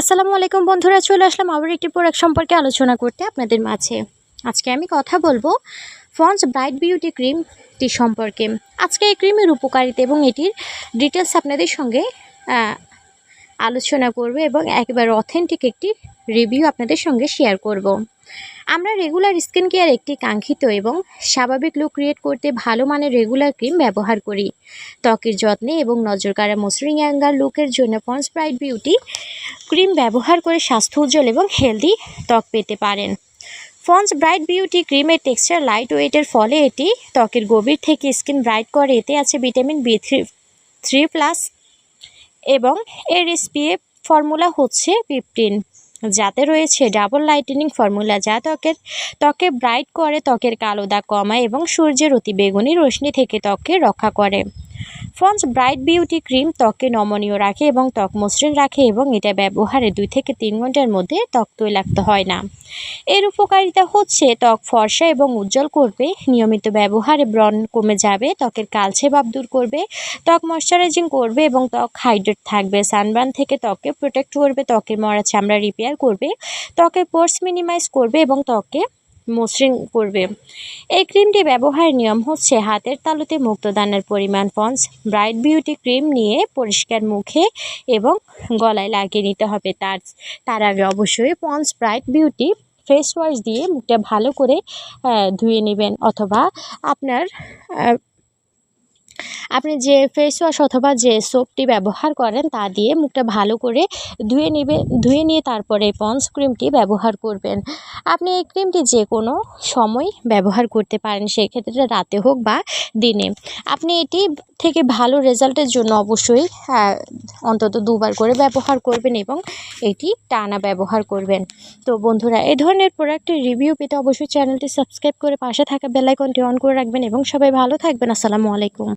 আসসালামু আলাইকুম বন্ধুরা, চলে আসলাম আবার একটি প্রোডাক্ট সম্পর্কে আলোচনা করতে আপনাদের মাঝে। আজকে আমি কথা বলব ফন্স ব্রাইট বিউটি ক্রিমটি সম্পর্কে। আজকে এই ক্রিমের উপকারিতা এবং এটির ডিটেলস আপনাদের সঙ্গে আলোচনা করব এবং একেবারে অথেন্টিক একটি রিভিউ আপনাদের সঙ্গে শেয়ার করব। আমরা রেগুলার স্কিন কেয়ার একটি কাঙ্ক্ষিত এবং স্বাভাবিক লুক ক্রিয়েট করতে ভালো মানের রেগুলার ক্রিম ব্যবহার করি। ত্বকের যত্নে এবং নজর কাড়া মসৃণ অ্যাঙ্গার লুকের জন্য পন্স ব্রাইট বিউটি ক্রিম ব্যবহার করে স্বাস্থ্য উজ্জ্বল এবং হেলদি ত্বক পেতে পারেন। ফন্স ব্রাইট বিউটি ক্রিমের টেক্সচার লাইট ওয়েটের ফলে এটি ত্বকের গভীর থেকে স্কিন ব্রাইট করে। এতে আছে vitamin B three three plus এবং এর এসপিএফ ফর্মুলা হচ্ছে ফিফটিন যাতে রয়েছে ডাবল লাইটেনিং ফর্মুলা যা ত্বকের ত্বকে ব্রাইট করে, ত্বকের কালো দাগ কমায় এবং সূর্যের অতি বেগুনি রশ্মি থেকে ত্বককে রক্ষা করে। ফন্স ব্রাইট বিউটি ক্রিম ত্বককে নমনীয় রাখে এবং ত্বক মসৃণ রাখে এবং এটা ব্যবহারে দুই থেকে তিন ঘণ্টার মধ্যে ত্বক তৈলাক্ত হয় না। এর উপকারিতা হচ্ছে ত্বক ফর্সা এবং উজ্জ্বল করবে, নিয়মিত ব্যবহারে ব্রণ কমে যাবে, ত্বকের কালছে ভাব দূর করবে, ত্বক ময়শ্চারাইজিং করবে এবং ত্বক হাইড্রেট থাকবে, সানবার্ন থেকে ত্বককে প্রোটেক্ট করবে, ত্বকের মরা চামড়া রিপেয়ার করবে, ত্বকের পোর্স মিনিমাইজ করবে এবং ত্বককে মসৃণ করবে। এই ক্রিমটি ব্যবহার নিয়ম হচ্ছে হাতের তালুতে মুক্তদানের পরিমাণ পঞ্চ, ব্রাইট বিউটি ক্রিম নিয়ে পরিষ্কার মুখে এবং গলায় লাগিয়ে নিতে হবে তার। তার আগে অবশ্যই পঞ্চ ব্রাইট বিউটি ফেস ওয়াশ দিয়ে মুখটা ভালো করে ধুয়ে নেবেন অথবা আপনার আপনি যে ফেস ওয়াশ অথবা যে সোপটি ব্যবহার করেন তা দিয়ে মুখটা ভালো করে ধুয়ে নেবে ধুয়ে নিয়ে তারপরে পন্স ক্রিমটি ব্যবহার করবেন। আপনি এই ক্রিমটি যে কোনো সময় ব্যবহার করতে পারেন, সেক্ষেত্রে রাতে হোক বা দিনে। আপনি এটি থেকে ভালো রেজাল্টের জন্য অবশ্যই অন্তত দুবার করে ব্যবহার করবেন এবং এটি টানা ব্যবহার করবেন। তো বন্ধুরা এই ধরনের প্রোডাক্টের রিভিউ পেতে অবশ্যই চ্যানেলটি সাবস্ক্রাইব করে পাশে থাকা বেলাইকনটি অন করে রাখবেন এবং সবাই ভালো থাকবেন। আসসালামু আলাইকুম।